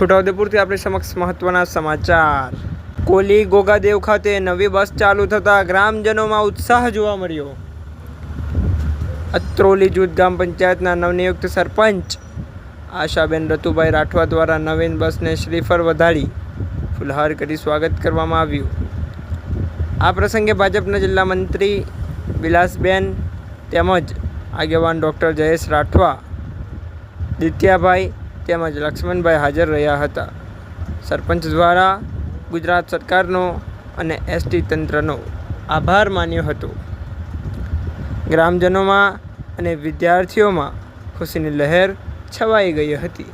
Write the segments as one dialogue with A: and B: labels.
A: છોટાઉદેપુરથી આપણી સમક્ષ મહત્વના સમાચાર. કોલી ગોગાદેવ ખાતે નવી બસ ચાલુ થતાં ગ્રામજનોમાં ઉત્સાહ જોવા મળ્યો. અત્રોલી જૂથ ગ્રામ પંચાયતના નવનિયુક્ત સરપંચ આશાબેન રતુભાઈ રાઠવા દ્વારા નવીન બસને શ્રીફળ વધારી ફુલહાર કરી સ્વાગત કરવામાં આવ્યું. આ પ્રસંગે ભાજપના જિલ્લા મંત્રી વિલાસબેન તેમજ આગેવાન ડૉક્ટર જયેશ રાઠવા, દિત્યાભાઈ તેમજ લક્ષ્મણભાઈ હાજર રહ્યા હતા. સરપંચ દ્વારા ગુજરાત સરકારનો અને એસટી તંત્રનો આભાર માન્યો હતો. ગ્રામજનોમાં અને વિદ્યાર્થીઓમાં ખુશીની લહેર છવાઈ ગઈ હતી.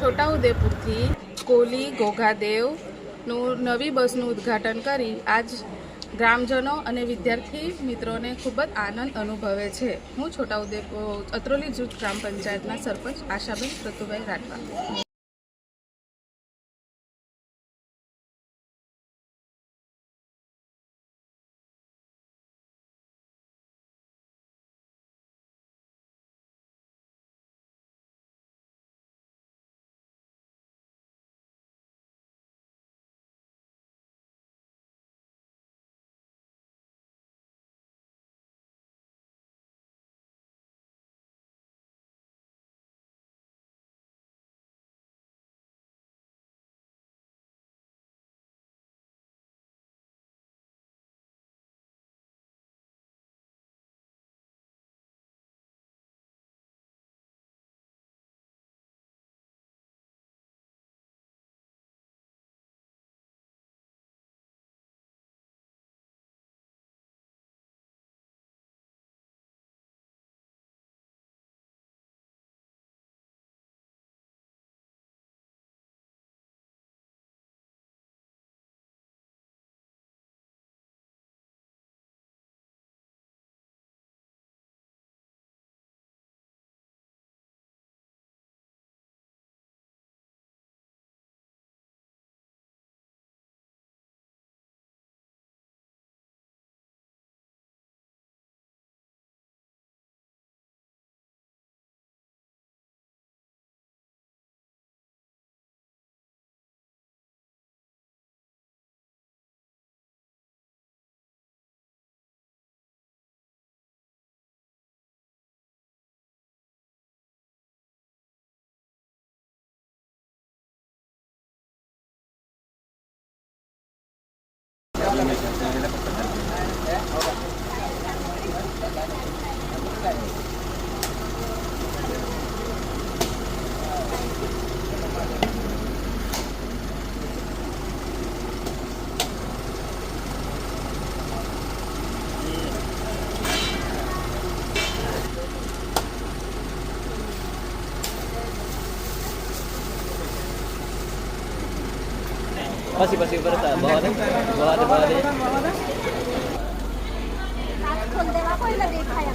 B: છોટાઉદેપુરથી કોલી ઘોઘાદેવનું નવી બસનું ઉદ્ઘાટન કરી આજ ગ્રામજનો અને વિદ્યાર્થી મિત્રોને ખૂબ જ આનંદ અનુભવે છે. હું છોટાઉદેપુર અત્રોલી જૂથ ગ્રામ પંચાયતના સરપંચ Ashaben પ્રતુભાઈ Rathwa.
C: Masih masih berasa bawa deh, bawa deh, bawa deh.
D: દેવા કોઈને દેખાય